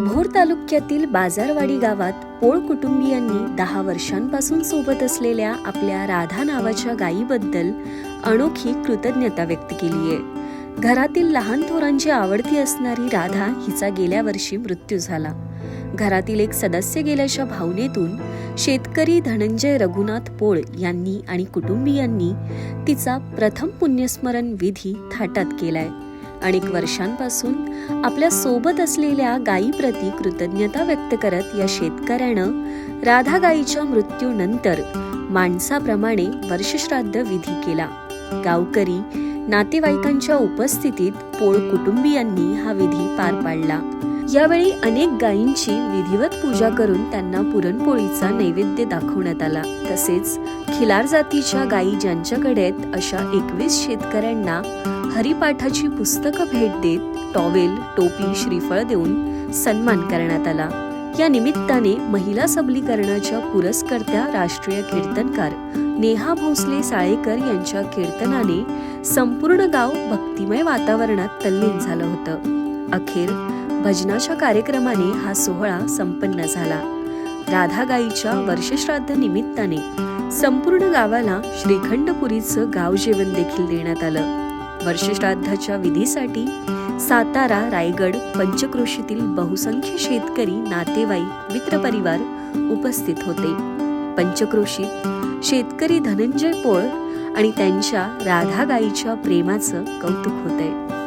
भोर तालुक्यातील बाजारवाडी गावात पोळ कुटुंबियांनी दहा वर्षांपासून सोबत असलेल्या आपल्या राधा नावाच्या गायीबद्दल अनोखी कृतज्ञता व्यक्त केली आहे. घरातील लहान थोरांची आवडती असणारी राधा हिचा गेल्या वर्षी मृत्यू झाला. घरातील एक सदस्य गेल्याच्या भावनेतून शेतकरी धनंजय रघुनाथ पोळ यांनी आणि कुटुंबियांनी तिचा प्रथम पुण्यस्मरण विधी थाटात केलाय. अनेक वर्षांपासून आपल्यासोबत असलेल्या गायीप्रती कृतज्ञता व्यक्त करत या शेतकऱ्यानं राधा गायीच्या मृत्यूनंतर माणसाप्रमाणे वर्षश्राद्ध विधी केला. गावकरी नातेवाईकांच्या उपस्थितीत पोळ कुटुंबियांनी हा विधी पार पाडला. यावेळी अनेक गायींची विधिवत पूजा करून त्यांना पुरणपोळीचा नैवेद्य दाखवण्यात आला. तसेच खिलार जातीच्या गायी ज्यांच्याकडे आहेत अशा एकवीस शेतकऱ्यांना हरिपाठाची पुस्तकं भेट देत टॉवेल टोपी श्रीफळ देऊन सन्मान करण्यात आला. या निमित्ताने महिला सबलीकरणाच्या पुरस्कर्त्या राष्ट्रीय कीर्तनकार नेहा भोसले साळेकर यांच्या कीर्तनाने संपूर्ण गाव भक्तिमय वातावरणात तल्लीन झालं होतं. अखेर भजनाच्या कार्यक्रमाने हा सोहळा संपन्न झाला. राधा गाईच्या वर्षश्राद्ध निमित्ताने संपूर्ण गावाला श्रीखंडपुरीचं गाव जेवण देखील देण्यात आलं. वर्षश्राद्धाच्या विधीसाठी सातारा रायगड पंचक्रोशीतील बहुसंख्य शेतकरी नातेवाईक मित्रपरिवार उपस्थित होते. पंचक्रोशीत शेतकरी धनंजय पोळ आणि त्यांच्या राधा गाईच्या प्रेमाचं कौतुक होतंय.